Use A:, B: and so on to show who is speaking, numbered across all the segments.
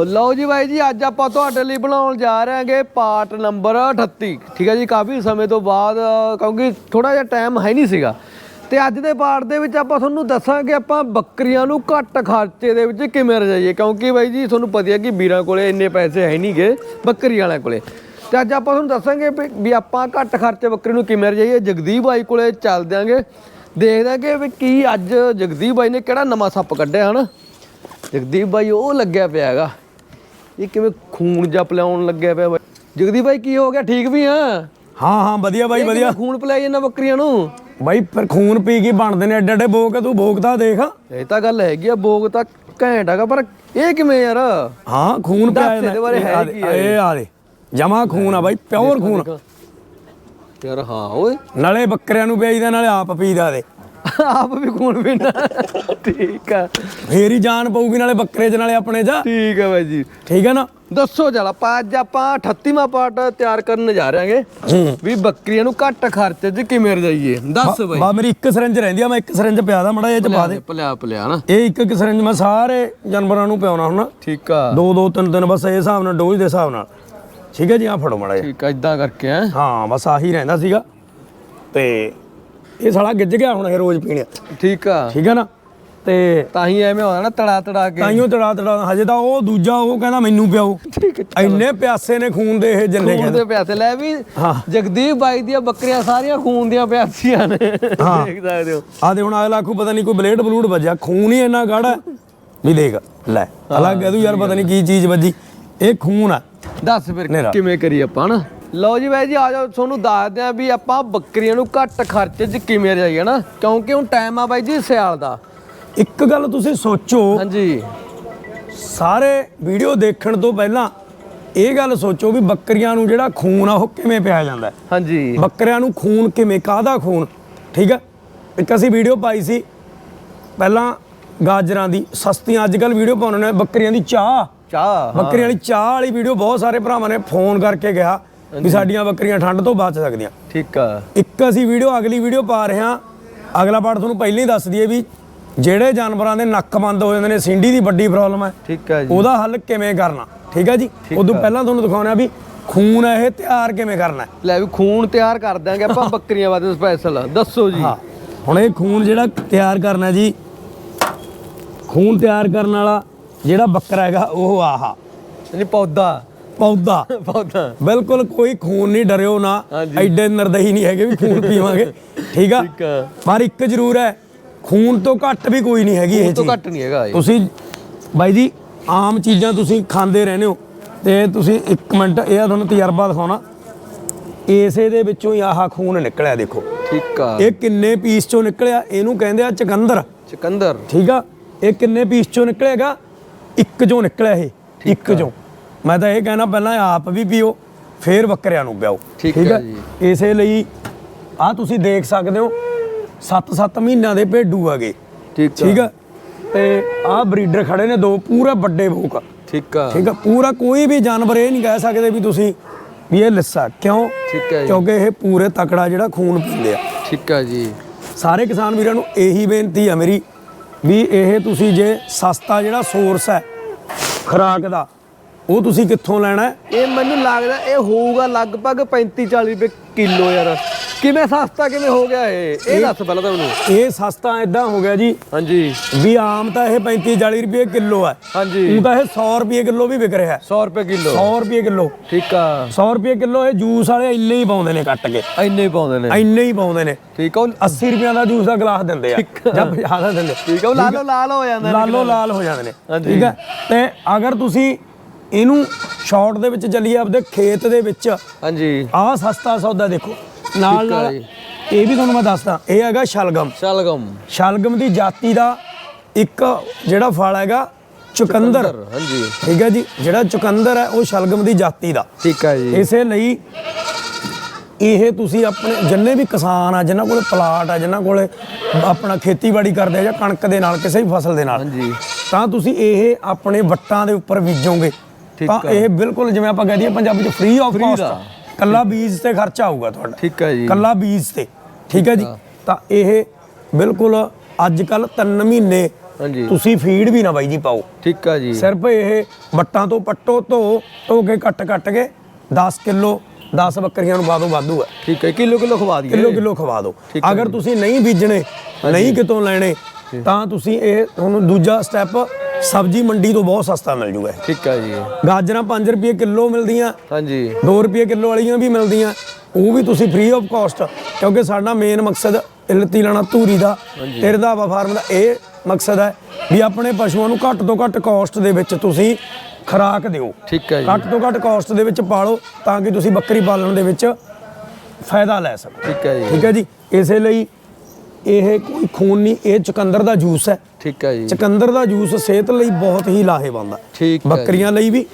A: ਲਓ ਜੀ ਬਾਈ ਜੀ, ਅੱਜ ਆਪਾਂ ਤੁਹਾਡੇ ਲਈ ਬਣਾਉਣ ਜਾ ਰਹੇ ਹਾਂਗੇ ਪਾਰਟ ਨੰਬਰ 38 ਠੀਕ ਹੈ ਜੀ, ਕਾਫੀ ਸਮੇਂ ਤੋਂ ਬਾਅਦ, ਕਿਉਂਕਿ ਥੋੜਾ ਜਿਹਾ ਟਾਈਮ ਹੈ ਨਹੀਂ ਸੀਗਾ। ਤੇ ਅੱਜ ਦੇ ਪਾਰਟ ਦੇ ਵਿੱਚ ਆਪਾਂ ਤੁਹਾਨੂੰ ਦੱਸਾਂਗੇ ਆਪਾਂ ਬੱਕਰੀਆਂ ਨੂੰ ਘੱਟ ਖਰਚੇ ਦੇ ਵਿੱਚ ਕਿਵੇਂ ਰਜਾਈਏ। ਕਿਉਂਕਿ ਬਾਈ ਜੀ, ਤੁਹਾਨੂੰ ਪਤਾ ਹੈ ਕਿ ਵੀਰਾਂ ਕੋਲੇ ਇੰਨੇ ਪੈਸੇ ਹੈ ਨਹੀਂਗੇ ਬੱਕਰੀ ਵਾਲਿਆਂ ਕੋਲੇ। ਤੇ ਅੱਜ ਆਪਾਂ ਤੁਹਾਨੂੰ ਦੱਸਾਂਗੇ ਵੀ- ਵੀ ਆਪਾਂ ਘੱਟ ਖਰਚੇ ਬੱਕਰੀ ਨੂੰ ਕਿਵੇਂ ਰਜਾਈਏ। ਜਗਦੀਪ ਬਾਈ ਕੋਲੇ ਚੱਲ ਦਿਆਂਗੇ। ਦੇਖਦੇ ਕਿ ਵੀ ਕੀ ਅੱਜ ਜਗਦੀਪ ਬਾਈ ਨੇ ਕਿਹੜਾ ਨਵਾਂ ਸੱਪ ਕੱਢਿਆ, ਹਨ? ਜਗਦੀਪ ਬਾਈ, ਉਹ ਲੱਗਿਆ ਪਿਆ ਹੈਗਾ। ਇਹ ਕਿਵੇਂ ਖੂਨ ਜਿਹਾ ਪਿਲਾਉਣ ਲੱਗਿਆ ਪਿਆ ਬਾਈ ਜਗਦੀਪ ਬਾਈ ਕੀ ਹੋ ਗਿਆ? ਠੀਕ ਵੀ ਆ?
B: ਹਾਂ ਹਾਂ ਵਧੀਆ ਬਾਈ ਵਧੀਆ।
A: ਖੂਨ ਪਿਲਾਈ ਇਹਨਾਂ ਬੱਕਰੀਆਂ ਨੂੰ?
B: ਬਾਈ ਫਿਰ ਖੂਨ ਪੀ ਕੇ ਬਣਦੇ ਨੇ ਐਡੇ ਐਡੇ ਬੋਕ ਤੂੰ ਬੋਕ ਤਾਂ ਦੇਖ।
A: ਇਹ ਤਾਂ ਗੱਲ ਹੈਗੀ ਆ ਬੋਗ ਤਾਂ ਘੈਂਟ ਹੈਗਾ ਪਰ ਇਹ ਕਿਵੇਂ ਯਾਰ?
B: ਹਾਂ ਖੂਨ ਪਿਆ
A: ਦੱਸ ਇਹਦੇ ਬਾਰੇ ਹੈ ਕੀ ਹੈ?
B: ਇਹ? ਆ ਦੇ। ਜਮਾ ਖੂਨ ਆ ਬਾਈ ਪਿਓਰ ਖੂਨ।
A: ਯਾਰ ਹਾਂ ਓਏ।
B: ਨਾਲੇ ਬੱਕਰਿਆਂ ਨੂੰ ਪਿਆਈਦਾ ਨਾਲੇ ਆਪ ਪੀਦਾ ਦੇ।
A: ਆਪ ਵੀ ਖੂਨ ਪੀਣਾ ਠੀਕ ਆ।
B: ਫੇਰ ਹੀ ਜਾਨ ਪਊਗੀ ਨਾਲੇ ਬੱਕਰੇ ਚ ਨਾਲੇ ਆਪਣੇ ਚ।
A: ਠੀਕ ਆ ਬਾਈ ਜੀ।
B: ਠੀਕ ਹੈ ਨਾ?
A: ਦੱਸੋ ਆਪਾਂ ਅੱਜ ਆਪਾਂ 38ਵਾਂ ਪਾਰਟ ਤਿਆਰ ਕਰਨ ਜਾ ਰਹੇ ਹਾਂਗੇ। ਵੀ ਬੱਕਰੀਆਂ ਨੂੰ ਘੱਟ ਖਰਚੇ 'ਚ ਕਿਵੇਂ ਰਜਾਈਏ? ਦੱਸ ਬਾਈ।
B: ਬਾ ਮੇਰੀ ਇੱਕ ਸਿਰੰਜ ਰਹਿੰਦੀ ਆ ਮੈਂ ਇੱਕ ਸਿਰੰਜ ਪਿਆ ਦਾ ਮੜਾ ਇਹ ਚ ਪਾ ਦੇ।
A: ਪਲਿਆ ਪਲਿਆ ਨਾ।
B: ਇਹ ਇੱਕ ਇੱਕ ਸਿਰੰਜ ਮੈਂ ਸਾਰੇ ਜਾਨਵਰਾਂ ਨੂੰ ਪਿਆਉਣਾ ਹੁਣ।
A: ਠੀਕ ਆ।
B: ਦੋ ਦੋ ਤਿੰਨ ਤਿੰਨ ਬਸ ਇਹ ਹਿਸਾਬ ਨਾਲ ਡੋਜ਼ ਦੇ ਹਿਸਾਬ ਨਾਲ। ਠੀਕ ਹੈ ਜੀ ਆ ਫੜੋ ਮੜਾ
A: ਠੀਕ ਆ ਇਦਾਂ ਕਰਕੇ ਆ
B: ਹਾਂ ਬਸ ਆਹੀ ਰਹਿੰਦਾ ਸੀਗਾ। ਤੇ ਇਹ ਸਾਲਾ ਗਿੱਜ ਗਿਆ ਹੁਣ ਇਹ ਰੋਜ਼ ਪੀਣਿਆ
A: ਠੀਕ ਆ।
B: ਠੀਕ ਹੈ ਨਾ? ਤੇ
A: ਤਾਂ ਹੀ ਐਵੇਂ ਹੋਣਾ ਨਾ ਤੜਾ ਤੜਾ ਕੇ
B: ਤਾਈਓ ਤੜਾ ਤੜਾ ਹਜੇ ਤਾਂ ਉਹ ਦੂਜਾ ਉਹ ਕਹਿੰਦਾ ਮੈਨੂੰ ਪਿਆਓ।
A: ਠੀਕ ਹੈ
B: ਇੰਨੇ ਪਿਆਸੇ ਨੇ ਖੂਨ ਦੇ ਇਹ ਜੰਨੇ
A: ਖੂਨ ਦੇ ਪਿਆਸੇ ਲੈ ਵੀ
B: ਹਾਂ।
A: ਜਗਦੀਪ ਬਾਈ ਦੀਆਂ ਬੱਕਰੀਆਂ ਸਾਰੀਆਂ ਖੂਨ ਦੀਆਂ ਪਿਆਸੀਆਂ ਨੇ। ਦੇਖ
B: ਹਾਂ।
A: ਸਕਦੇ ਹੋ।
B: ਆ ਦੇ ਹੁਣ ਅਗਲਾ ਆਖੂ ਪਤਾ ਨਹੀਂ ਕੋਈ ਬਲੇਡ ਬਲੂਡ ਵੱਜਿਆ। ਖੂਨ ਹੀ ਇੰਨਾ ਗਾੜਾ ਵੀ ਦੇਖ ਲੈ ਅਲੱਗ ਕਹਿ ਦੂ ਯਾਰ ਪਤਾ ਨਹੀਂ ਕੀ ਚੀਜ਼ ਵੱਜੀ। ਇਹ ਖੂਨ ਆ।
A: ਦੱਸ ਫਿਰ। ਕਿਵੇਂ ਕਰੀ ਆਪਾਂ ਨਾ ਲਓ ਜੀ ਬਾਈ ਜੀ ਆ ਜਾਓ ਤੁਹਾਨੂੰ ਦੱਸਦੇ ਆ ਵੀ ਆਪਾਂ ਬੱਕਰੀਆਂ ਨੂੰ ਘੱਟ ਖਰਚੇ 'ਚ ਕਿਵੇਂ ਰਜਾਈਏ ਨਾ ਕਿਉਂਕਿ ਹੁਣ ਟਾਈਮ ਆ ਬਾਈ ਜੀ ਸਿਆਲ ਦਾ।
B: ਇੱਕ ਗੱਲ ਤੁਸੀਂ ਸੋਚੋ
A: ਹਾਂਜੀ।
B: ਸਾਰੇ ਵੀਡੀਓ ਦੇਖਣ ਤੋਂ ਪਹਿਲਾਂ ਇਹ ਗੱਲ ਸੋਚੋ ਵੀ ਬੱਕਰੀਆਂ ਨੂੰ ਜਿਹੜਾ ਖੂਨ ਆ ਉਹ ਕਿਵੇਂ ਪਿਆ ਜਾਂਦਾ
A: ਹਾਂਜੀ।
B: ਬੱਕਰਿਆਂ ਨੂੰ ਖੂਨ ਕਿਵੇਂ ਕਾਹਦਾ ਖੂਨ? ਠੀਕ ਹੈ ਇੱਕ ਅਸੀਂ ਵੀਡੀਓ ਪਾਈ ਸੀ ਪਹਿਲਾਂ ਗਾਜਰਾਂ ਦੀ ਸਸਤੀਆਂ ਅੱਜ ਕੱਲ ਵੀਡੀਓ ਪਾਉਣੇ ਨੇ ਬੱਕਰੀਆਂ ਦੀ ਚਾਹ।
A: ਚਾਹ
B: ਬੱਕਰੀਆਂ ਵਾਲੀ ਚਾਹ ਵਾਲੀ ਵੀਡੀਓ ਬਹੁਤ ਸਾਰੇ ਭਰਾਵਾਂ ਨੇ ਫੋਨ ਕਰਕੇ ਕਿਹਾ। ਵੀ ਸਾਡੀਆਂ ਬੱਕਰੀਆਂ ਠੰਡ ਤੋਂ ਬਚ ਸਕਦੀਆਂ।
A: ਠੀਕ ਆ।
B: ਇੱਕ ਅਸੀਂ ਵੀਡੀਓ ਅਗਲੀ ਵੀਡੀਓ ਪਾ ਰਹੇ ਹਾਂ। ਅਗਲਾ ਪਾਰਟ ਤੁਹਾਨੂੰ ਪਹਿਲਾਂ ਹੀ ਦੱਸ ਦਈਏ ਵੀ ਜਿਹੜੇ ਜਾਨਵਰਾਂ ਦੇ ਨੱਕ ਬੰਦ ਹੋ ਜਾਂਦੇ ਨੇ ਸਿੰਡੀ ਦੀ ਵੱਡੀ ਪ੍ਰੋਬਲਮ ਹੈ।
A: ਠੀਕ ਆ ਜੀ।
B: ਉਹਦਾ ਹੱਲ ਕਿਵੇਂ ਕਰਨਾ? ਠੀਕ ਹੈ ਜੀ? ਉਦੋਂ ਪਹਿਲਾਂ ਤੁਹਾਨੂੰ ਦਿਖਾਉਣਾ ਵੀ ਖੂਨ ਇਹ ਤਿਆਰ ਕਿਵੇਂ ਕਰਨਾ
A: ਲੈ ਵੀ ਖੂਨ ਤਿਆਰ ਕਰ ਦਾਂਗੇ ਆਪਾਂ ਬੱਕਰੀਆਂ ਵਾਸਤੇ ਸਪੈਸ਼ਲ ਦੱਸੋ ਜੀ।
B: ਹਾਂ। ਹੁਣ ਇਹ ਖੂਨ ਜਿਹੜਾ ਤਿਆਰ ਕਰਨਾ ਜੀ ਖੂਨ ਤਿਆਰ ਕਰਨ ਵਾਲਾ ਜਿਹੜਾ ਬੱਕਰਾ ਹੈਗਾ ਉਹ ਆਹਾ।
A: ਜੀ ਪੌਦਾ।
B: ਪੌਦਾ।
A: ਪੌਦਾ।
B: ਬਿਲਕੁਲ ਕੋਈ ਖੂਨ ਨਹੀਂ ਡਰਿਓ ਨਾ। ਐਡੇ ਨਰਦਹੀ ਨਹੀਂ ਹੈਗੇ ਵੀ ਖੂਨ ਪੀਵਾਂਗੇ। ਠੀਕ ਆ? ਪਰ ਇੱਕ ਜ਼ਰੂਰ ਹੈ ਖੂਨ ਤੋਂ ਘੱਟ ਵੀ ਕੋਈ ਨਹੀਂ ਹੈਗੀ ਇਹ
A: ਇਹ ਤੋਂ
B: ਚੀਜ਼।
A: ਘੱਟ ਨਹੀਂ ਹੈਗਾ
B: ਤੁਸੀਂ ਬਾਈ ਜੀ ਆਮ ਚੀਜ਼ਾਂ ਤੁਸੀਂ ਖਾਂਦੇ ਰਹਿੰਦੇ ਹੋ। ਤੇ ਤੁਸੀਂ ਇੱਕ ਮਿੰਟ ਇਹ ਆ ਤੁਹਾਨੂੰ ਤਜਰਬਾ ਦਿਖਾਉਣਾ। ਏਸੇ ਦੇ ਵਿੱਚੋਂ ਹੀ ਆਹ ਖੂਨ ਨਿਕਲਿਆ ਦੇਖੋ।
A: ਠੀਕ ਆ।
B: ਇਹ ਕਿੰਨੇ ਪੀਸ ਚੋਂ ਨਿਕਲਿਆ? ਇਹਨੂੰ ਕਹਿੰਦੇ ਆ ਚਕੰਦਰ।
A: ਚਕੰਦਰ।
B: ਠੀਕ ਆ? ਇਹ ਕਿੰਨੇ ਪੀਸ ਚੋਂ ਨਿਕਲੇਗਾ ਇੱਕ ਚੋਂ ਨਿਕਲਿਆ ਇਹ। ਇੱਕ ਚੋਂ। ਮੈਂ ਤਾਂ ਇਹ ਕਹਿਣਾ ਪਹਿਲਾਂ ਆਪ ਵੀ ਪੀਓ ਫੇਰ ਬੱਕਰਿਆਂ ਨੂੰ ਪਿਆਓ।
A: ਠੀਕ ਜੀ।
B: ਇਸੇ ਲਈ ਆ ਤੁਸੀਂ ਦੇਖ ਸਕਦੇ ਹੋ 7-7 ਮਹੀਨਿਆਂ ਦੇ ਭੇਡੂ ਆਗੇ
A: ਠੀਕ
B: ਠੀਕ ਆ ਤੇ ਆ ਬਰੀਡਰ ਖੜੇ ਨੇ ਦੋ ਪੂਰੇ ਵੱਡੇ ਭੂਕ
A: ਠੀਕ ਆ
B: ਠੀਕ ਆ ਪੂਰਾ ਕੋਈ ਵੀ ਜਾਨਵਰ ਇਹ ਨਹੀਂ ਕਹਿ ਸਕਦੇ ਵੀ ਤੁਸੀਂ ਵੀ ਇਹ ਲਿੱਸਾ ਕਿਉਂ?
A: ਠੀਕ ਹੈ
B: ਕਿਉਂਕਿ ਇਹ ਪੂਰੇ ਤਕੜਾ ਜਿਹੜਾ ਖੂਨ ਪੀਂਦੇ ਆ।
A: ਠੀਕ ਆ ਜੀ।
B: ਸਾਰੇ ਕਿਸਾਨ ਵੀਰਾਂ ਨੂੰ ਇਹੀ ਬੇਨਤੀ ਆ ਮੇਰੀ ਵੀ ਇਹ ਤੁਸੀਂ ਜੇ ਸਸਤਾ ਜਿਹੜਾ ਸੋਰਸ ਹੈ ਖੁਰਾਕ ਦਾ ਉਹ ਤੁਸੀਂ ਕਿੱਥੋਂ ਲੈਣਾ? ਹੈ
A: ਇਹ ਮੈਨੂੰ ਲੱਗਦਾ ਇਹ ਹੋਊਗਾ ਲਗਭਗ 35 40 ਰੁਪਏ ਕਿਲੋ ਯਾਰ। ਕਿਵੇਂ ਸਸਤਾ ਕਿਵੇਂ ਹੋ ਗਿਆ ਇਹ? ਇਹ ਦੱਸ ਪਹਿਲਾਂ ਤਾਂ ਮੈਨੂੰ।
B: ਇਹ ਸਸਤਾ ਇਦਾਂ ਹੋ ਗਿਆ ਜੀ।
A: ਹਾਂਜੀ।
B: ਵੀ ਆਮ ਤਾਂ ਇਹ 35 40 ਰੁਪਏ ਕਿਲੋ ਹੈ
A: ਹਾਂਜੀ।
B: ਉਹ ਤਾਂ ਇਹ 100 ਰੁਪਏ ਕਿਲੋ ਵੀ ਵਿਕ ਰਿਹਾ। ਹੈ
A: 100 ਰੁਪਏ ਕਿਲੋ।
B: 100 ਰੁਪਏ ਕਿਲੋ।
A: ਠੀਕ ਆ।
B: 100 ਰੁਪਏ ਕਿਲੋ ਇਹ ਜੂਸ ਵਾਲੇ ਇੰਨੇ ਹੀ ਪਾਉਂਦੇ ਨੇ ਕੱਟ ਕੇ।
A: ਇੰਨੇ ਹੀ ਪਾਉਂਦੇ ਨੇ।
B: ਇੰਨੇ ਹੀ ਪਾਉਂਦੇ ਨੇ।
A: ਠੀਕ ਆ। ਉਹ
B: 80 ਰੁਪਿਆਂ ਦਾ ਜੂਸ ਦਾ ਗਲਾਸ ਦਿੰਦੇ ਆ।
A: ਆ।
B: ਜਾਂ 50 ਦਾ ਦਿੰਦੇ
A: ਠੀਕ ਆ। ਉਹ ਲਾਲੋ ਲਾਲ ਹੋ ਜਾਂਦਾ
B: ਲਾਲੋ ਲਾਲ ਹੋ ਜਾਂਦੇ ਨੇ।
A: ਹਾਂਜੀ।
B: ਠੀਕ ਹੈ ਤੇ ਅਗਰ ਤੁਸੀਂ ਇਹਨੂੰ ਸ਼ਾਰਟ ਦੇ ਵਿੱਚ ਚੱਲੀਏ ਆਪਦੇ ਖੇਤ ਦੇ ਵਿੱਚ।
A: ਹਾਂਜੀ।
B: ਆਹ ਸਸਤਾ ਸੌਦਾ ਦੇਖੋ। ਨਾਲ ਨਾਲ। ਇਹ ਵੀ ਤੁਹਾਨੂੰ ਮੈਂ ਦੱਸਦਾ ਇਹ ਹੈਗਾ ਸ਼ਲਗਮ।
A: ਸ਼ਲਗਮ।
B: ਸ਼ਲਗਮ ਦੀ ਜਾਤੀ ਦਾ ਇੱਕ ਜਿਹੜਾ ਫਲ ਹੈਗਾ ਚੁਕੰਦਰ
A: ਹਾਂਜੀ।
B: ਠੀਕ ਹੈ ਜੀ ਜਿਹੜਾ ਚੁਕੰਦਰ ਹੈ ਉਹ ਸ਼ਲਗਮ ਦੀ ਜਾਤੀ ਦਾ।
A: ਠੀਕ ਆ ਜੀ।
B: ਇਸੇ ਲਈ ਇਹ ਤੁਸੀਂ ਆਪਣੇ ਜਿੰਨੇ ਵੀ ਕਿਸਾਨ ਆ ਜਿਨ੍ਹਾਂ ਕੋਲ ਪਲਾਟ ਆ ਜਿਨ੍ਹਾਂ ਕੋਲ ਆਪਣਾ ਖੇਤੀਬਾੜੀ ਕਰਦੇ ਆ ਜਾਂ ਕਣਕ ਦੇ ਨਾਲ ਕਿਸੇ ਵੀ ਫਸਲ ਦੇ ਨਾਲ
A: ਹਾਂਜੀ।
B: ਤਾਂ ਤੁਸੀਂ ਇਹ ਆਪਣੇ ਵੱਟਾਂ ਦੇ ਉੱਪਰ ਬੀਜੋਗੇ। ਤਾਂ। ਇਹ ਬਿਲਕੁਲ ਜਿਵੇਂ ਆਪਾਂ ਕਹਿ ਦਈਏ ਪੰਜਾਬੀ ਚ ਫ੍ਰੀ ਆਫ ਕਾਸਟ। ਕੱਲਾ ਬੀਜ ਤੇ ਖਰਚਾ ਆਊਗਾ ਤੁਹਾਡਾ।
A: ਠੀਕ ਆ ਜੀ।
B: ਕੱਲਾ ਬੀਜ ਤੇ। ਠੀਕ ਹੈ ਜੀ? ਤਾਂ ਇਹ ਬਿਲਕੁਲ ਅੱਜ ਕੱਲ 3 ਮਹੀਨੇ
A: ਹਾਂਜੀ।
B: ਤੁਸੀਂ ਫੀਡ ਵੀ ਨਾ ਬਾਈ ਜੀ ਪਾਓ।
A: ਠੀਕ ਆ ਜੀ।
B: ਸਿਰਫ ਇਹ ਵੱਟਾਂ ਤੋਂ ਪੱਟੋ ਧੋ ਧੋ ਕੇ ਕੱਟ ਕੱਟ ਕੇ 10 ਕਿਲੋ 10 ਬੱਕਰੀਆਂ ਨੂੰ ਬਾਦੋਂ ਵਾਧੂ ਹੈ
A: ਠੀਕ ਹੈ ਕਿਲੋ ਕਿਲੋ ਖਵਾ ਦਈਏ।
B: ਕਿਲੋ ਕਿਲੋ ਖਵਾ ਦਿਓ।
A: ਹੈ
B: ਅਗਰ ਤੁਸੀਂ ਨਹੀਂ ਬੀਜਣੇ ਨਹੀਂ ਕਿਤੋਂ ਲੈਣੇ ਤਾਂ ਤੁਸੀਂ ਇਹ ਤੁਹਾਨੂੰ ਦੂਜਾ ਸਟੈਪ ਸਬਜ਼ੀ ਮੰਡੀ ਤੋਂ ਬਹੁਤ ਸਸਤਾ ਮਿਲ ਜੂਗਾ।
A: ਠੀਕ ਆ ਜੀ।
B: ਗਾਜਰਾਂ 5 ਰੁਪਏ ਕਿਲੋ ਮਿਲਦੀਆਂ
A: ਹਾਂਜੀ।
B: 2 ਰੁਪਏ ਕਿਲੋ ਵਾਲੀਆਂ ਵੀ ਮਿਲਦੀਆਂ। ਉਹ ਵੀ ਤੁਸੀਂ ਫ੍ਰੀ ਆਫ ਕਾਸਟ ਕਿਉਂਕਿ ਸਾਡਾ ਮੇਨ ਮਕਸਦ ਇਲਤੀ ਲਾਣਾ ਧੂਰੀ ਦਾ ਤੇ ਰਧਾਵਾ ਫਾਰਮ ਦਾ ਇਹ ਮਕਸਦ ਹੈ ਵੀ ਆਪਣੇ ਪਸ਼ੂਆਂ ਨੂੰ ਘੱਟ ਤੋਂ ਘੱਟ ਕਾਸਟ ਦੇ ਵਿੱਚ ਤੁਸੀਂ ਖੁਰਾਕ ਦਿਓ।
A: ਠੀਕ ਆ ਜੀ।
B: ਘੱਟ ਤੋਂ ਘੱਟ ਕਾਸਟ ਦੇ ਵਿੱਚ ਪਾਲੋ ਤਾਂ ਕਿ ਤੁਸੀਂ ਬੱਕਰੀ ਪਾਲਣ ਦੇ ਵਿੱਚ ਫਾਇਦਾ ਲੈ ਸਕੋ।
A: ਠੀਕ ਆ ਜੀ।
B: ਠੀਕ ਹੈ ਜੀ? ਇਸੇ ਲਈ ਇਹ ਕੋਈ ਖੂਨ ਨਹੀਂ ਇਹ ਚੁਕੰਦਰ ਦਾ ਜੂਸ ਹੈ।
A: ਠੀਕ ਆ ਜੀ।
B: ਚੁਕੰਦਰ ਦਾ ਜੂਸ ਸਿਹਤ ਲਈ ਬਹੁਤ ਹੀ ਲਾਹੇਵੰਦ ਹੈ
A: ਠੀਕ ਹੈ
B: ਬੱਕਰੀਆਂ ਲਈ ਵੀ।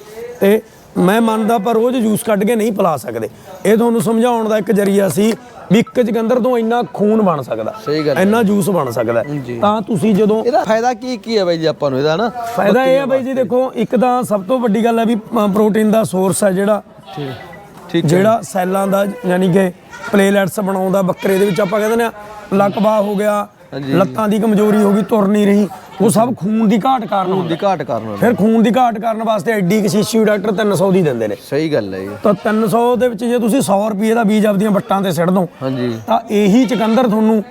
B: ਤੇ ਮੈਂ ਮੰਨਦਾ ਪਰ ਰੋਜ਼ ਜੂਸ ਕੱਢ ਕੇ ਨਹੀਂ ਪਿਲਾ ਸਕਦੇ। ਇਹ ਤੁਹਾਨੂੰ ਸਮਝਾਉਣ ਦਾ ਇੱਕ ਜਰੀਆ ਸੀ ਵੀ ਇੱਕ ਚੁਕੰਦਰ ਤੋਂ ਇੰਨਾ ਖੂਨ ਬਣ ਸਕਦਾ।
A: ਸਹੀ ਗੱਲ ਹੈ।
B: ਇੰਨਾ ਜੂਸ ਬਣ ਸਕਦਾ। ਹੈ। ਤਾਂ ਤੁਸੀਂ ਜਦੋਂ
A: ਇਹਦਾ ਫਾਇਦਾ ਕੀ ਕੀ ਹੈ ਬਾਈ ਜੀ ਆਪਾਂ ਨੂੰ? ਇਹਦਾ ਨਾ
B: ਫਾਇਦਾ ਇਹ ਹੈ ਬਾਈ ਜੀ ਦੇਖੋ ਇੱਕ ਤਾਂ ਸਭ ਤੋਂ ਵੱਡੀ ਗੱਲ ਹੈ ਵੀ ਪ੍ਰੋਟੀਨ ਦਾ ਸੋਰਸ ਹੈ ਜਿਹੜਾ।
A: ਠੀਕ। ਠੀਕ ਹੈ
B: ਜਿਹੜਾ ਸੈੱਲਾਂ ਦਾ ਯਾਨੀ ਕਿ ਪਲੇਲੈਟਸ ਬਣਾਉਂਦਾ ਬੱਕਰੇ ਦੇ ਵਿੱਚ ਆਪਾਂ ਕਹਿੰਦੇ ਨੇ ਲਕਵਾ ਹੋ ਗਿਆ। ਲੱਤਾਂ ਦੀ ਕਮਜ਼ੋਰੀ ਹੋ ਗਈ ਤੁਰ ਨਹੀਂ ਰਹੀ। ਉਹ ਸਭ ਖੂਨ ਦੀ ਘਾਟ ਕਾਰਨ ਹੁੰਦਾ।
A: ਦੀ ਘਾਟ ਕਰਨ
B: ਫਿਰ ਖੂਨ ਦੀ ਘਾਟ ਕਰਨ ਵਾਸਤੇ ਐਡੀ ਕਸ਼ੀਸ਼ੀ ਡਾਕਟਰ 300 ਦੀ ਦਿੰਦੇ ਨੇ।
A: ਸਹੀ ਗੱਲ ਹੈ
B: ਤਾਂ 300 ਦੇ ਵਿੱਚ ਜੇ ਤੁਸੀਂ 100 ਰੁਪਏ ਦਾ ਬੀਜ ਆਪਦੀਆਂ ਵੱਟਾਂ ਤੇ ਸਿੱਟ ਦੋ
A: ਹਾਂਜੀ।
B: ਤਾਂ ਇਹੀ ਚਕੰਦਰ ਤੁਹਾਨੂੰ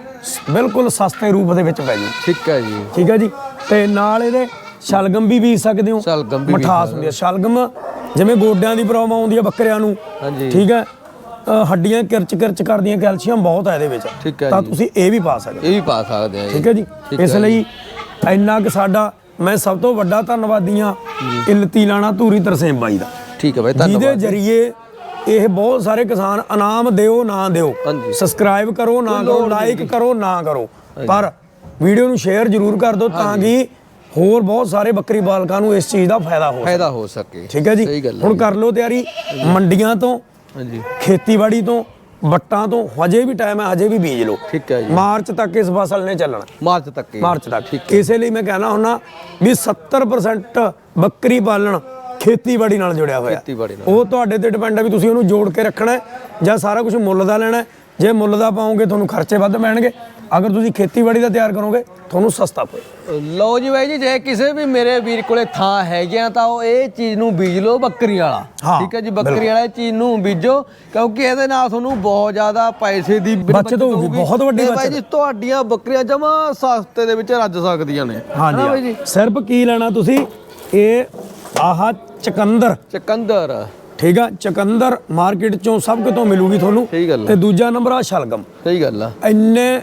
B: ਬਿਲਕੁਲ ਸਸਤੇ ਰੂਪ ਦੇ ਵਿੱਚ ਪੈ ਜੂ।
A: ਠੀਕ ਹੈ ਜੀ।
B: ਠੀਕ ਹੈ ਜੀ? ਤੇ ਨਾਲ ਇਹਦੇ ਸ਼ਲਗਮ ਵੀ ਬੀਜ ਸਕਦੇ ਹੋ।
A: ਸ਼ਲਗਮ
B: ਮਠਾਸ ਹੁੰਦੀ ਹੈ। ਸ਼ਲਗਮ ਜਿਵੇਂ ਗੋਡਿਆਂ ਦੀ ਪ੍ਰੋਬਲਮ ਆਉਂਦੀ ਹੈ ਬੱਕਰਿਆਂ ਨੂੰ।
A: ਹਾਂਜੀ।
B: ਠੀਕ ਹੈ? ਅ, ਹੱਡੀਆਂ ਕਿਰਚ ਕਿਰਚ ਕਰਦੀਆਂ ਕੈਲਸ਼ੀਅਮ ਬਹੁਤ ਹੈ ਇਹਦੇ ਵਿੱਚ।
A: ਠੀਕ ਹੈ
B: ਤਾਂ
A: ਜੀ।
B: ਤੁਸੀਂ ਇਹ ਵੀ ਪਾ ਸਕਦੇ
A: ਇਹ ਵੀ ਪਾ ਸਕਦੇ ਆ।
B: ਠੀਕ ਹੈ ਜੀ?
A: ਠੀਕ
B: ਇਸ
A: ਹੈ
B: ਲਈ ਇੰਨਾ ਕਿ ਸਾਡਾ ਮੈਂ ਸਭ ਤੋਂ ਵੱਡਾ ਧੰਨਵਾਦੀ ਹਾਂ ਇਲਤੀ ਲਾਣਾ ਧੂਰੀ ਤਰਸੇਮ ਬਾਈ ਦਾ।
A: ਠੀਕ ਹੈ ਬਾਈ
B: ਜਿਹਦੇ
A: ਧੰਨਵਾਦ
B: ਜਰੀਏ ਇਹ ਬਹੁਤ ਸਾਰੇ ਕਿਸਾਨ ਇਨਾਮ ਦਿਓ ਨਾ ਦਿਓ।
A: ਹਾਂਜੀ।
B: ਸਬਸਕ੍ਰਾਈਬ ਕਰੋ ਨਾ ਕਰੋ ਲਾਈਕ ਕਰੋ ਨਾ ਕਰੋ। ਪਰ ਵੀਡੀਓ ਨੂੰ ਸ਼ੇਅਰ ਜ਼ਰੂਰ ਕਰ ਦਿਓ ਤਾਂ ਕਿ ਹੋਰ ਬਹੁਤ ਸਾਰੇ ਬੱਕਰੀ ਪਾਲਕਾਂ ਨੂੰ ਇਸ ਚੀਜ਼ ਦਾ ਫਾਇਦਾ ਹੋ
A: ਫਾਇਦਾ ਹੋ ਸਕੇ।
B: ਠੀਕ ਹੈ ਜੀ?
A: ਸਹੀ ਗੱਲ ਹੈ
B: ਹੁਣ ਕਰ ਲਓ ਤਿਆਰੀ ਮੰਡੀਆਂ ਤੋਂ।
A: ਹਾਂਜੀ।
B: ਖੇਤੀਬਾੜੀ ਤੋਂ ਵੱਟਾਂ ਤੋਂ ਹਜੇ ਵੀ ਟਾਈਮ ਹੈ ਹਜੇ ਵੀ ਬੀਜ ਲਓ।
A: ਠੀਕ ਹੈ ਜੀ।
B: ਮਾਰਚ ਤੱਕ ਇਸ ਫਸਲ ਨੇ ਚੱਲਣਾ।
A: ਮਾਰਚ ਤੱਕ ਹੀ।
B: ਮਾਰਚ ਤੱਕ। ਇਸੇ ਲਈ ਮੈਂ ਕਹਿਣਾ ਹੁੰਨਾ ਵੀ 70% ਬੱਕਰੀ ਪਾਲਣ ਖੇਤੀਬਾੜੀ ਨਾਲ ਜੁੜਿਆ ਹੋਇਆ।
A: ਖੇਤੀਬਾੜੀ ਨਾਲ।
B: ਉਹ ਤੁਹਾਡੇ ਤੇ ਡਿਪੈਂਡ ਹੈ ਵੀ ਤੁਸੀਂ ਉਹਨੂੰ ਜੋੜ ਕੇ ਰੱਖਣਾ ਹੈ ਜਾਂ ਸਾਰਾ ਕੁਝ ਮੁੱਲ ਦਾ ਲੈਣਾ ਹੈ। ਜੇ ਮੁੱਲ ਦਾ ਪਾਓਗੇ ਤੁਹਾਨੂੰ ਖਰਚੇ ਵੱਧ ਪੈਣਗੇ। ਅਗਰ ਤੁਸੀਂ ਖੇਤੀਬਾੜੀ ਦਾ ਤਿਆਰ ਕਰੋਗੇ ਤੁਹਾਨੂੰ ਸਸਤਾ ਪਏ
A: ਲਓ ਜੀ ਬਾਈ ਜੀ ਜੇ ਕਿਸੇ ਵੀ ਮੇਰੇ ਵੀਰ ਕੋਲੇ ਥਾਂ ਹੈਗੀਆਂ ਤਾਂ ਉਹ ਇਹ ਚੀਜ਼ ਨੂੰ ਬੀਜ ਲਓ ਬੱਕਰੀ ਵਾਲਾ।
B: ਹਾਂ,
A: ਠੀਕ ਹੈ ਜੀ ਬੱਕਰੀ ਵਾਲਾ ਇਹ ਚੀਜ਼ ਨੂੰ ਬੀਜੋ ਕਿਉਂਕਿ ਇਹਦੇ ਨਾਲ ਤੁਹਾਨੂੰ ਬਹੁਤ ਜ਼ਿਆਦਾ ਪੈਸੇ ਦੀ
B: ਬੱਚਤ ਹੋਊਗੀ, ਬਹੁਤ ਵੱਡੀ
A: ਤੇ ਬਾਈ
B: ਬੱਚਤ।
A: ਜੀ ਤੁਹਾਡੀਆਂ ਬੱਕਰੀਆਂ ਜਮਾ ਸਸਤੇ ਦੇ ਵਿੱਚ ਰੱਜ ਸਕਦੀਆਂ ਨੇ।
B: ਹਾਂਜੀ
A: ਜੀ
B: ਸਿਰਫ ਕੀ ਲੈਣਾ ਤੁਸੀਂ? ਇਹ ਆਹ ਚਕੰਦਰ।
A: ਚਕੰਦਰ।
B: ਠੀਕ ਆ ਚਕੰਦਰ ਮਾਰਕੀਟ ਚੋਂ ਸਭ ਕਿਤੋਂ ਮਿਲੂਗੀ ਤੁਹਾਨੂੰ। ਤੇ
A: ਹੈ
B: ਦੂਜਾ ਨੰਬਰ ਆ ਸ਼ਲਗਮ।
A: ਸਹੀ ਗੱਲ ਆ।
B: ਇੰਨੇ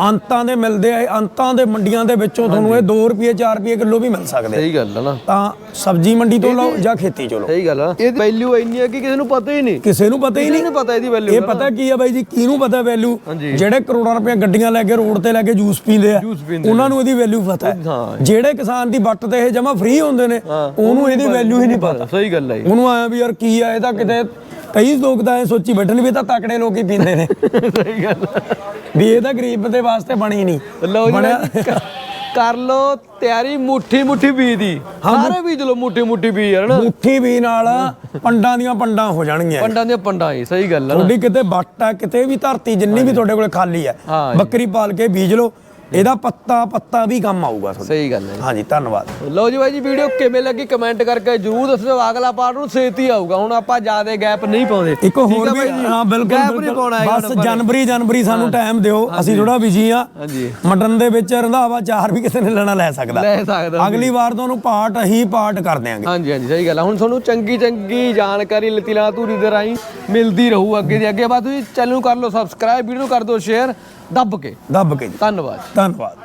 B: ਅੰਤਾਂ ਦੇ ਮਿਲਦੇ ਆ ਅੰਤਾਂ ਦੇ ਮੰਡੀਆਂ ਦੇ ਵਿੱਚੋਂ ਤੁਹਾਨੂੰ ਇਹ 2 ਰੁਪਏ 4 ਰੁਪਏ ਕਿਲੋ ਵੀ ਮਿਲ ਸਕਦੇ ਆ।
A: ਸਹੀ ਗੱਲ ਆ ਨਾ।
B: ਤਾਂ ਸਬਜ਼ੀ ਮੰਡੀ ਤੋਂ ਲਓ ਜਾਂ ਖੇਤੀ ਚੋਂ ਲਓ।
A: ਸਹੀ ਗੱਲ ਆ। ਇਹ ਵੈਲਿਊ ਇੰਨੀ ਹੈ ਕਿ ਕਿਸੇ ਨੂੰ ਪਤਾ ਹੀ ਨਹੀਂ।
B: ਕਿਸੇ ਨੂੰ ਪਤਾ ਹੀ ਨਹੀਂ।
A: ਪਤਾ ਇਹਦੀ ਵੈਲਿਊ
B: ਇਹ ਪਤਾ ਕੀ ਆ ਬਾਈ ਜੀ ਕਿਹਨੂੰ ਪਤਾ ਵੈਲਿਊ। ਜਿਹੜੇ ਕਰੋੜਾਂ ਰੁਪਏ ਗੱਡੀਆਂ ਲੈ ਕੇ ਰੋਡ ਤੇ ਲੈ ਕੇ ਜੂਸ ਪੀਂਦੇ ਆ ਉਹਨਾਂ ਨੂੰ। ਇਹਦੀ ਵੈਲਿਊ ਪਤਾ ਹੈ। ਜਿਹੜੇ ਕਿਸਾਨ ਦੀ ਵੱਟ ਤੇ ਇਹ ਜਮਾ ਫ੍ਰੀ ਹੁੰਦੇ ਨੇ ਉਹਨੂੰ ਇਹਦੀ ਵੈਲਿਊ ਹੀ ਨਹੀਂ। ਪਤਾ।
A: ਸਹੀ ਗੱਲ ਹੈ
B: ਉਹਨੂੰ ਆਇਆ ਵੀ ਯਾਰ ਕੀ ਆ ਇਹ ਤਾਂ ਕਿਤੇ ਕਈ ਲੋਕ ਤਾਂ ਇਹ ਸੋਚੀ ਬੈਠਣ ਵੀ ਤਾਂ ਤਕੜੇ ਲੋਕ ਹੀ ਪੀਂਦੇ ਨੇ।
A: ਸਹੀ ਗੱਲ
B: ਵੀ ਇਹ ਤਾਂ ਗਰੀਬ ਦੇ ਵਾਸਤੇ ਬਣੀ ਨਹੀਂ।
A: ਲਓ ਜੀ ਕਰ ਲੋ ਤਿਆਰੀ ਮੁੱਠੀ ਮੁੱਠੀ ਬੀਜ ਦੀ ਸਾਰੇ ਬੀਜ ਲੋ ਮੁੱਠੀ ਮੁੱਠੀ ਬੀਜ ਯਾਰ ਨਾ
B: ਮੁੱਠੀ ਵੀ ਨਾਲ ਪੰਡਾਂ ਦੀਆਂ ਪੰਡਾਂ ਹੋ ਜਾਣਗੀਆਂ।
A: ਪੰਡਾਂ ਦੀਆਂ ਪੰਡਾਂ ਹੀ ਸਹੀ ਗੱਲ ਨਾ।
B: ਤੁਹਾਡੀ ਕਿਤੇ ਵੱਟ ਆ ਕਿਤੇ ਵੀ ਧਰਤੀ ਜਿੰਨੀ ਵੀ ਤੁਹਾਡੇ ਕੋਲ ਖਾਲੀ ਹੈ
A: ਹਾਂ।
B: ਬੱਕਰੀ ਪਾਲ ਕੇ ਬੀਜ ਲਓ। ਇਹਦਾ ਪੱਤਾ ਪੱਤਾ ਵੀ ਕੰਮ ਆਊਗਾ ਤੁਹਾਨੂੰ
A: ਸਹੀ ਗੱਲ ਹੈ
B: ਹਾਂਜੀ ਧੰਨਵਾਦ।
A: ਲਓ ਜੀ ਬਾਈ ਜੀ ਵੀਡੀਓ ਕਿਵੇਂ ਲੱਗੀ ਕਮੈਂਟ ਕਰਕੇ ਜਰੂਰ ਦੱਸਿਓ ਅਗਲਾ ਪਾਰਟ ਨੂੰ ਛੇਤੀ ਆਊਗਾ। ਹੁਣ ਆਪਾਂ ਜ਼ਿਆਦਾ ਗੈਪ ਨਹੀਂ ਪਾਉਂਦੇ।
B: ਇੱਕ ਹੋਰ ਵੀ? ਹਾਂ ਬਿਲਕੁਲ
A: ਗੈਪ ਨਹੀਂ ਪਾਉਣਾ
B: ਬਸ। ਜਨਵਰੀ ਜਨਵਰੀ ਸਾਨੂੰ ਟਾਈਮ ਦਿਓ। ਅਸੀਂ ਥੋੜਾ ਬਿਜ਼ੀ ਆ। ਮਟਨ ਦੇ ਵਿੱਚ ਰੰਧਾਵਾ ਚਾਰ ਵੀ ਕਿਸੇ ਨੇ ਲੈਣਾ ਲੈ ਸਕਦਾ।
A: ਲੈ ਸਕਦਾ
B: ਅਗਲੀ ਵਾਰ ਤੁਹਾਨੂੰ ਪਾਰਟ ਹੀ ਪਾਰਟ ਕਰ ਦਿਆਂਗੇ।
A: ਹਾਂਜੀ ਹਾਂਜੀ ਸਹੀ ਗੱਲ ਆ। ਹੁਣ ਤੁਹਾਨੂੰ ਚੰਗੀ ਚੰਗੀ ਜਾਣਕਾਰੀ ਲਤੀਲਾ ਧੂਰੀ ਦੇ ਰਾਹੀਂ ਮਿਲਦੀ ਰਹੂ ਅੱਗੇ ਦੀ ਅੱਗੇ। ਬਾਅਦ ਤੁਸੀਂ ਚੈਨਲ ਨੂੰ ਕਰ ਲਓ ਸਬਸਕ੍ਰਾਈਬ ਵੀਡੀਓ ਕਰ ਦਿਓ ਸ਼ੇਅਰ ਦੱਬ ਕੇ।
B: ਦੱਬ ਕੇ ਜੀ।
A: ਧੰਨਵਾਦ।
B: ਧੰਨਵਾਦ।